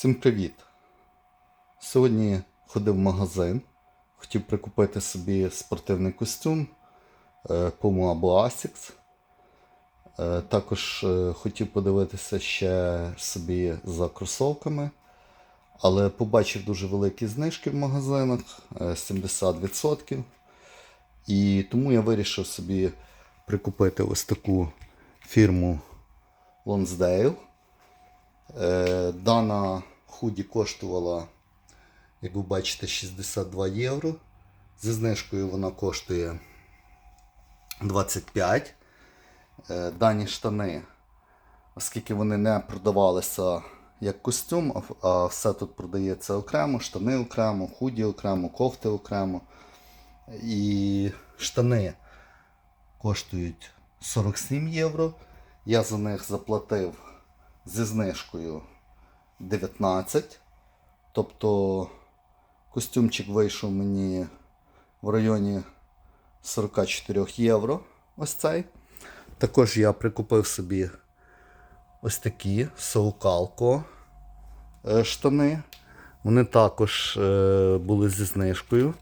Всім привіт! Сьогодні ходив в магазин, хотів прикупити собі спортивний костюм е, Puma або Asics. Е, Також е, хотів подивитися ще собі за кросовками, але побачив дуже великі знижки в магазинах е, 70%. І тому я вирішив собі прикупити ось таку фірму Lonsdale. Дана худі коштувала, як ви бачите, 62 євро. Зі знижкою вона коштує 25. Е, Дані штани, оскільки вони не продавалися як костюм, а все тут продається окремо, штани окремо, худі окремо, кофти окремо. І штани коштують 47 євро. Я за них заплатив зі знижкою 19. Тобто костюмчик вийшов мені в районі 44 євро. Ось цей. Також я прикупив собі ось такі соукалко е, штани. Вони також е, були зі знижкою.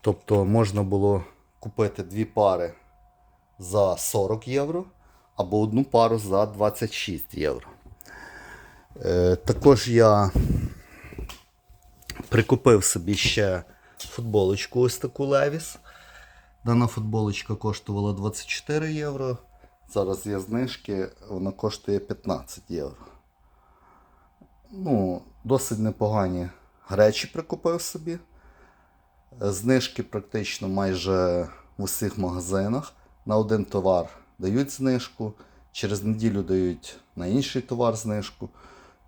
Тобто можна було купити дві пари за 40 євро або одну пару за 26 євро. Е, також я прикупив собі ще футболочку ось таку Levi's. Дана футболочка коштувала 24 євро. Зараз є знижки, вона коштує 15 євро. Ну, досить непогані речі прикупив собі. Знижки практично майже в усіх магазинах. На один товар дають знижку, через неділю дають на інший товар знижку.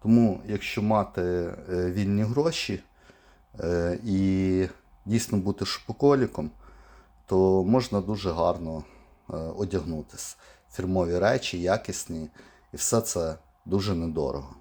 Тому, якщо мати е, вільні гроші е, і дійсно бути шопоколіком, то можна дуже гарно е, одягнутися. Фірмові речі, якісні, і все це дуже недорого.